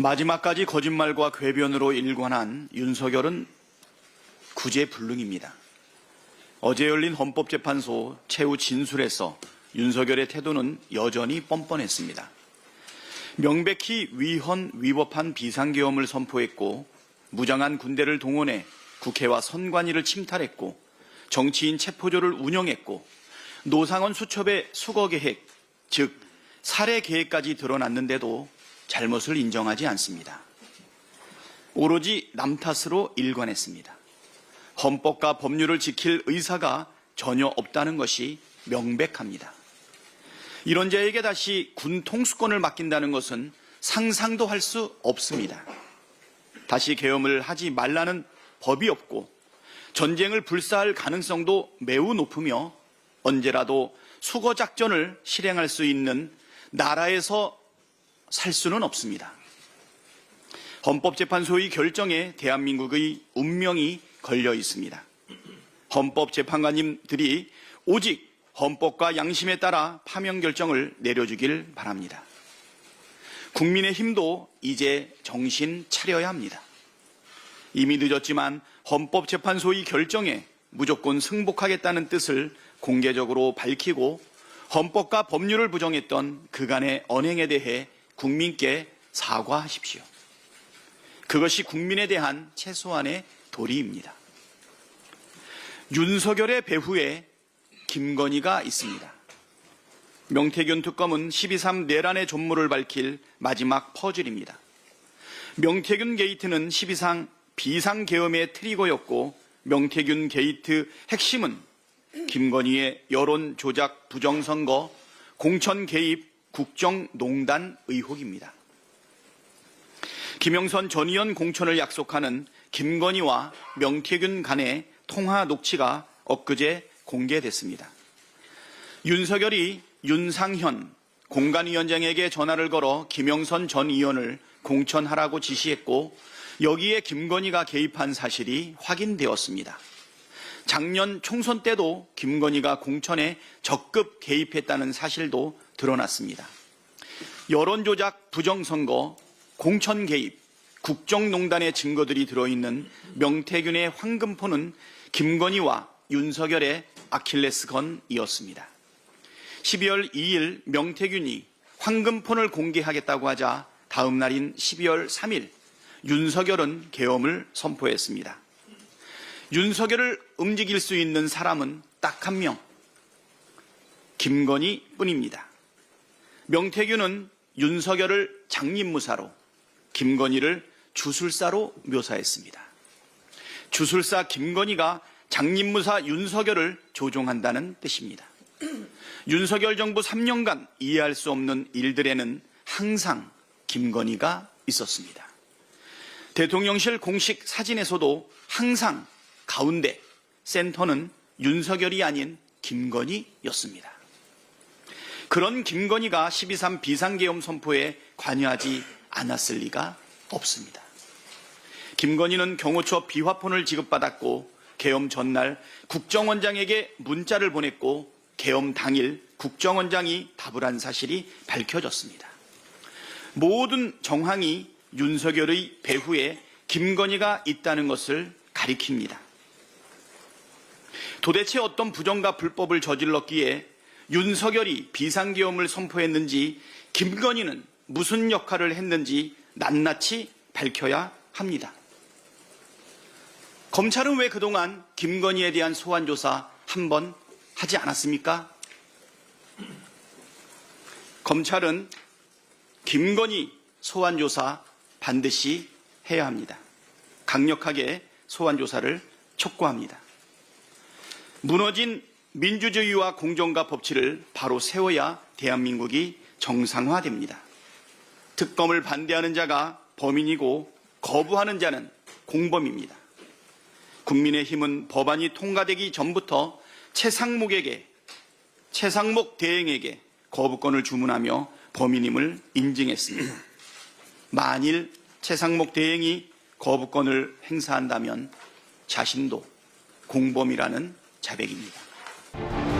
마지막까지 거짓말과 궤변으로 일관한 윤석열은 구제불능입니다. 어제 열린 헌법재판소 최후 진술에서 윤석열의 태도는 여전히 뻔뻔했습니다. 명백히 위헌 위법한 비상계엄을 선포했고 무장한 군대를 동원해 국회와 선관위를 침탈했고 정치인 체포조를 운영했고 노상원 수첩의 수거 계획, 즉 살해 계획까지 드러났는데도 잘못을 인정하지 않습니다. 오로지 남 탓으로 일관했습니다. 헌법과 법률을 지킬 의사가 전혀 없다는 것이 명백합니다. 이런 자에게 다시 군 통수권을 맡긴다는 것은 상상도 할 수 없습니다. 다시 계엄을 하지 말라는 법이 없고 전쟁을 불사할 가능성도 매우 높으며 언제라도 수거 작전을 실행할 수 있는 나라에서 살 수는 없습니다. 헌법재판소의 결정에 대한민국의 운명이 걸려 있습니다. 헌법재판관님들이 오직 헌법과 양심에 따라 파면 결정을 내려주길 바랍니다. 국민의 힘도 이제 정신 차려야 합니다. 이미 늦었지만 헌법재판소의 결정에 무조건 승복하겠다는 뜻을 공개적으로 밝히고 헌법과 법률을 부정했던 그간의 언행에 대해 국민께 사과하십시오. 그것이 국민에 대한 최소한의 도리입니다. 윤석열의 배후에 김건희가 있습니다. 명태균 특검은 12.3 내란의 전모를 밝힐 마지막 퍼즐입니다. 명태균 게이트는 12상 비상계엄의 트리거였고 명태균 게이트 핵심은 김건희의 여론 조작 부정선거 공천 개입 국정농단 의혹입니다. 김영선 전 의원 공천을 약속하는 김건희와 명태균 간의 통화 녹취가 엊그제 공개됐습니다. 윤석열이 윤상현 공간위원장에게 전화를 걸어 김영선 전 의원을 공천하라고 지시했고 여기에 김건희가 개입한 사실이 확인되었습니다. 작년 총선 때도 김건희가 공천에 적극 개입했다는 사실도 드러났습니다. 여론조작 부정선거, 공천 개입, 국정농단의 증거들이 들어있는 명태균의 황금포는 김건희와 윤석열의 아킬레스건이었습니다. 12월 2일 명태균이 황금폰을 공개하겠다고 하자 다음 날인 12월 3일 윤석열은 계엄을 선포했습니다. 윤석열을 움직일 수 있는 사람은 딱 한 명, 김건희 뿐입니다. 명태균은 윤석열을 장님무사로, 김건희를 주술사로 묘사했습니다. 주술사 김건희가 장님무사 윤석열을 조종한다는 뜻입니다. 윤석열 정부 3년간 이해할 수 없는 일들에는 항상 김건희가 있었습니다. 대통령실 공식 사진에서도 항상 가운데 센터는 윤석열이 아닌 김건희였습니다. 그런 김건희가 12.3 비상계엄 선포에 관여하지 않았을 리가 없습니다. 김건희는 경호처 비화폰을 지급받았고 계엄 전날 국정원장에게 문자를 보냈고 계엄 당일 국정원장이 답을 한 사실이 밝혀졌습니다. 모든 정황이 윤석열의 배후에 김건희가 있다는 것을 가리킵니다. 도대체 어떤 부정과 불법을 저질렀기에 윤석열이 비상계엄을 선포했는지 김건희는 무슨 역할을 했는지 낱낱이 밝혀야 합니다. 검찰은 왜 그동안 김건희에 대한 소환 조사 한 번 하지 않았습니까? 검찰은 김건희 소환 조사 반드시 해야 합니다. 강력하게 소환 조사를 촉구합니다. 무너진 민주주의와 공정과 법치를 바로 세워야 대한민국이 정상화됩니다. 특검을 반대하는 자가 범인이고 거부하는 자는 공범입니다. 국민의힘은 법안이 통과되기 전부터 최상목에게 최상목 대행에게 거부권을 주문하며 범인임을 인증했습니다. 만일 최상목 대행이 거부권을 행사한다면 자신도 공범이라는 자백입니다. Thank you.